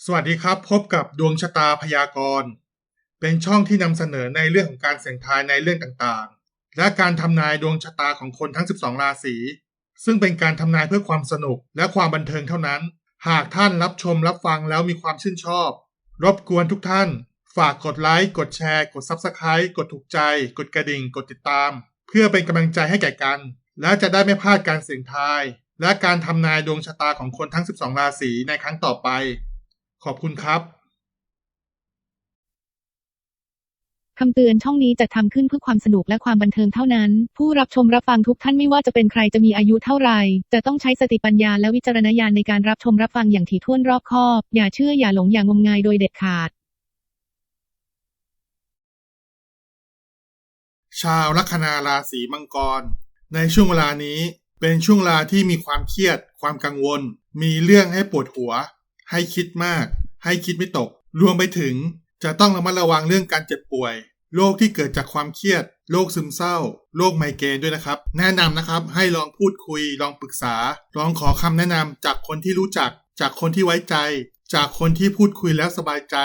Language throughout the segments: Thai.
สวัสดีครับ พบกับดวงชะตาพยากรณ์ เป็นช่องที่นำเสนอในเรื่องของการเสี่ยงทายในเรื่องต่างๆ และการทำนายดวงชะตาของคนทั้ง 12 ราศีซึ่งเป็นการทำนายเพื่อความสนุกและความบันเทิงเท่านั้น หากท่านรับชมรับฟังแล้วมีความชื่นชอบ รบกวนทุกท่าน ฝากกดไลค์กดแชร์ กด Subscribe กดถูกใจ กดกระดิ่ง กดติดตาม เพื่อเป็นกำลังใจให้แก่กัน และจะได้ไม่พลาดการเสี่ยงทาย และการทำนายดวงชะตาของคนทั้ง 12 ราศีในครั้งต่อไป ขอบคุณครับ คำเตือนช่องนี้จะทำขึ้นเพื่อความสนุกและความบันเทิงเท่านั้น ผู้รับชมรับฟังทุกท่านไม่ว่าจะเป็นใครจะมีอายุเท่าไหร่จะต้องใช้สติปัญญาและวิจารณญาณในการรับชมรับฟังอย่างถี่ถ้วนรอบคอบ อย่าเชื่ออย่าหลงอย่างงมงายโดยเด็ดขาด ชาวลัคนาราศีมังกร ในช่วงเวลานี้เป็นช่วงเวลาที่มีความเครียด ความกังวล มีเรื่องให้ปวดหัว ให้คิดมาก ให้คิดไม่ตก รวมไปถึง จะต้องระมัดระวังเรื่องการเจ็บป่วย โรคที่เกิดจากความเครียด โรคซึมเศร้า โรคไมเกรนด้วยนะครับ แนะนำนะครับให้ลองพูดคุย ลองปรึกษา ลองขอคำแนะนำจากคนที่รู้จัก จากคนที่ไว้ใจ จากคนที่พูดคุยแล้วสบายใจ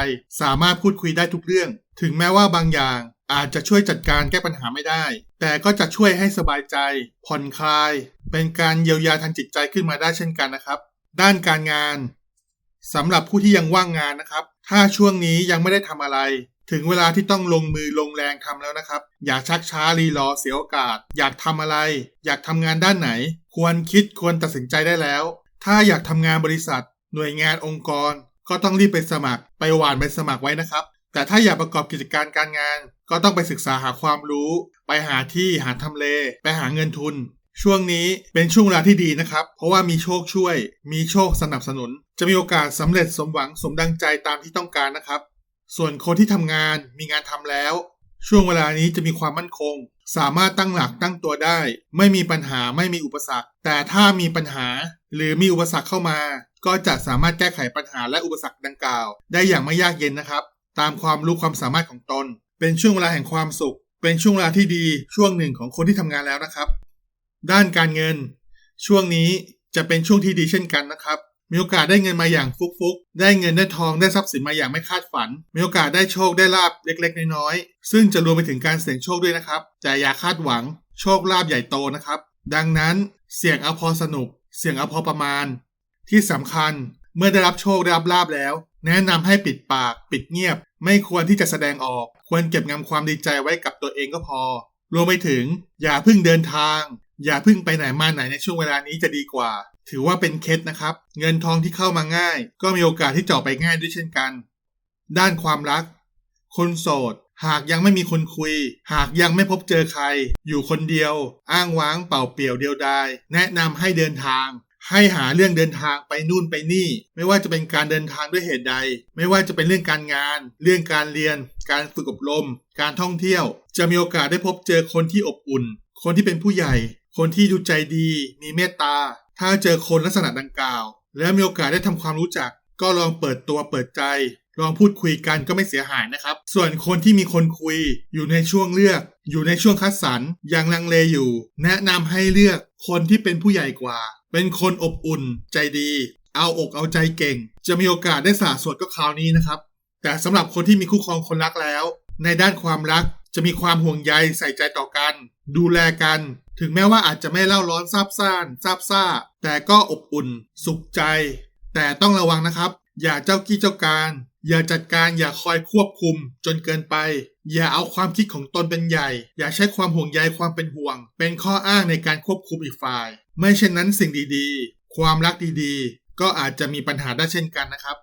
สามารถพูดคุยได้ทุกเรื่อง ถึงแม้ว่าบางอย่างอาจจะช่วยจัดการแก้ปัญหาไม่ได้ แต่ก็จะช่วยให้สบายใจ ผ่อนคลาย เป็นการเยียวยาทางจิตใจขึ้นมาได้เช่นกันนะครับ ด้านการงาน สำหรับผู้ที่ยังว่างงานนะครับ ถ้าช่วงนี้ยังไม่ได้ทำอะไร ถึงเวลาที่ต้องลงมือลงแรงทำแล้วนะครับ อย่าชักช้ารีรอเสียโอกาส อยากทำอะไร อยากทำงานด้านไหน ควรคิดควรตัดสินใจได้แล้ว ถ้าอยากทำงานบริษัท หน่วยงานองค์กร ก็ต้องรีบไปสมัคร ไปหวานไปสมัครไว้นะครับ แต่ถ้าอยากประกอบกิจการการงาน ก็ต้องไปศึกษาหาความรู้ ไปหาที่หาทำเล ไปหาเงินทุน ช่วงนี้เป็นช่วงเวลาที่ดีนะครับ เพราะว่ามีโชคช่วย มีโชคสนับสนุน จะมีโอกาสสำเร็จสมหวังสมดังใจตามที่ต้องการนะครับ ส่วนคนที่ทำงานมีงานทำแล้ว ช่วงเวลานี้จะมีความมั่นคง สามารถตั้งหลักตั้งตัวได้ ไม่มีปัญหาไม่มีอุปสรรค แต่ถ้ามีปัญหาหรือมีอุปสรรคเข้ามา ก็จะสามารถแก้ไขปัญหาและอุปสรรคดังกล่าว ได้อย่างไม่ยากเย็นนะครับ ตามความรู้ความสามารถของตน เป็นช่วงเวลาแห่งความสุข เป็นช่วงเวลาที่ดีช่วงหนึ่งของคนที่ทำงานแล้วนะครับ ด้านการเงิน ช่วงนี้จะเป็นช่วงที่ดีเช่นกันนะครับ มีโอกาสได้เงินมาอย่างฟุกๆ ได้เงินได้ทองได้ทรัพย์สินมาอย่างไม่คาดฝัน มีโอกาสได้โชคได้ลาบเล็กๆ น้อยๆ ซึ่งจะรวมไปถึงการเสี่ยงโชคด้วยนะครับ แต่อย่าคาดหวังโชคลาภใหญ่โตนะครับ ดังนั้นเสี่ยงเอาพอสนุก เสี่ยงเอาพอประมาณ ที่สำคัญเมื่อได้รับโชคได้รับลาบแล้ว แนะนำให้ปิดปาก ปิดเงียบ ไม่ควรที่จะแสดงออก ควรเก็บงำความดีใจไว้กับตัวเองก็พอ รวมไปถึง อย่าเพิ่งเดินทาง อย่าพิ่งไปไหนมาไหนในช่วงเวลานี้จะดีกว่า ถือว่าเป็นเคล็ดนะครับ เงินทองที่เข้ามาง่าย ก็มีโอกาสที่จะไปง่ายด้วยเช่นกัน ด้านความรัก คนโสด หากยังไม่มีคนคุย หากยังไม่พบเจอใคร อยู่คนเดียว อ้างว้างเป่าเปลี่ยวเดียวดายแนะนำให้เดินทาง ให้หาเรื่องเดินทางไปนู่นไปนี่ ไม่ว่าจะเป็นการเดินทางด้วยเหตุใด ไม่ว่าจะเป็นเรื่องการงาน เรื่องการเรียน การฝึกอบรม การท่องเที่ยว จะมีโอกาสได้พบเจอคนที่อบอุ่นคนที่เป็นผู้ใหญ่ คนที่ดูใจดี มีเมตตา ถ้าเจอคนลักษณะดังกล่าว แล้วมีโอกาสได้ทำความรู้จัก ก็ลองเปิดตัวเปิดใจ ลองพูดคุยกันก็ไม่เสียหายนะครับ ส่วนคนที่มีคนคุย อยู่ในช่วงเลือก อยู่ในช่วงคัดสรรยังลังเลอยู่ แนะนำให้เลือกคนที่เป็นผู้ใหญ่กว่า เป็นคนอบอุ่น ใจดี เอาอกเอาใจเก่ง จะมีโอกาสได้สาสวดก็คราวนี้นะครับ แต่สำหรับคนที่มีคู่ครองคนรักแล้ว ในด้านความรัก จะมีความห่วงใยใส่ใจต่อกัน ดูแลกัน ถึงแม้ว่าอาจจะไม่เล่าร้อนซาบซ่านซาบซ่า แต่ก็อบอุ่น สุขใจ แต่ต้องระวังนะครับ อย่าเจ้ากี้เจ้าการ อย่าจัดการอย่าคอยควบคุมจนเกินไป อย่าเอาความคิดของตนเป็นใหญ่ อย่าใช้ความห่วงใยความเป็นห่วง เป็นข้ออ้างในการควบคุมอีกฝ่าย ไม่เช่นนั้นสิ่งดีๆ ความรักดีๆ ก็อาจจะมีปัญหาได้เช่นกันนะครับ